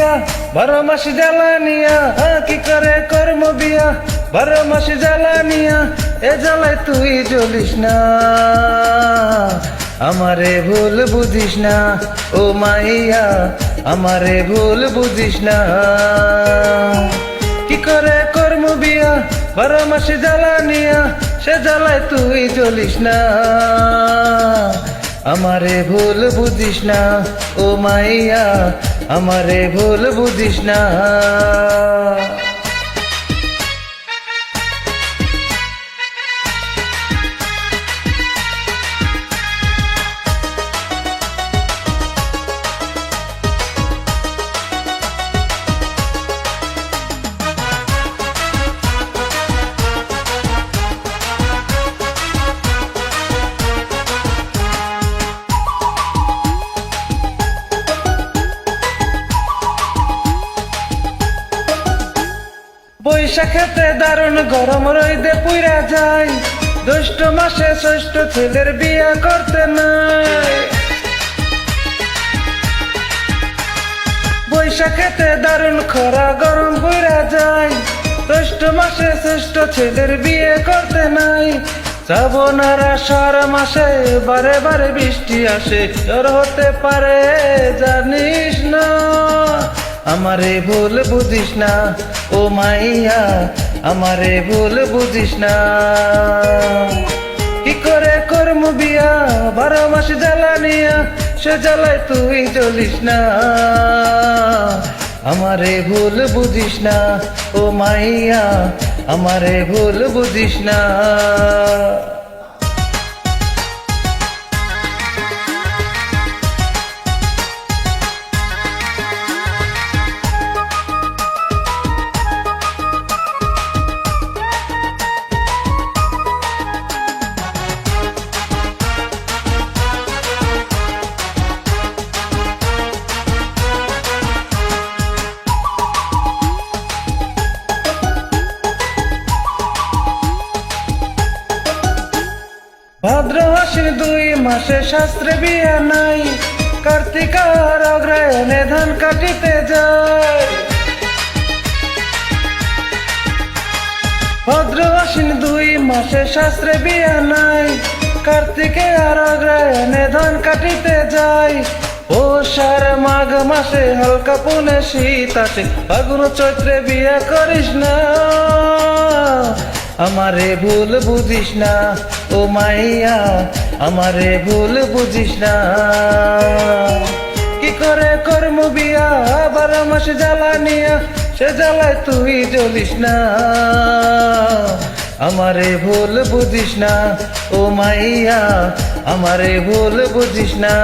বিয়া, বারো মাস জ্বালানিয়া কি করে কর্ম বিয়া? বারো মাস জ্বালানিয়া, এ জ্বালায় তুই জ্বলিস না। আমারে ভুল বুঝিস না, ও মাইয়া, আমারে ভুল বুঝিস না। কি করে কর্ম বিয়া, বারো মাস জ্বালানিয়া, সে জ্বালায় তুই জ্বলিস না। আমারে ভুল বুঝিস না, ও মাইয়া আমারে ভুল বুঝিস না। বৈশাখেতে দারুণ গরম রইদে পুইরা যায়। জ্যৈষ্ঠ মাসে ষষ্ঠ ছেলের বিয়া করতে নাই। বৈশাখেতে দারুণ খরা গরম পুইরা যায়। জ্যৈষ্ঠ মাসে ষষ্ঠ ছেলের বিয়ে করতে নাই। শ্রাবণার আষাঢ় মাসে, বারে বারে বৃষ্টি আসে, জ্বর হতে পারে জানিস না আমারে ভুল বুঝিস না, ও মাইয়া, আমারে ভুল বুঝিস না। কি করে করমু বিয়া, বারো মাস জ্বালানিয়া সে জ্বালায় তুই চলিস না। আমারে ভুল বুঝিস না, ও মাইয়া, আমারে ভুল বুঝিস না। মাসে শাস্ত্রে বিয়া নাই। কার্তিকার অগ্রায়ণে ধান কাটিতে যায়। ভদ্র মাসিন দুই মাসে শাস্ত্রে বিয়া নাই। কার্তিকে আর অগ্রায়ণে ধান কাটিতে যায়। ও সার মাঘ মাসে হালকা পুনে শীত আসে। ফাগুন চৈত্রে বিয়া করিস না। আমারে ভুল বুঝিস না। ও মাইয়া, আমারে ভুল বুঝিস না। কি করে কর্ম বিয়া? বারো মাস জ্বালানিয়া সে জ্বালায় তুই জ্বলিস না। আমারে ভুল বুঝিস না, ও মাইয়া, আমারে ভুল বুঝিস না।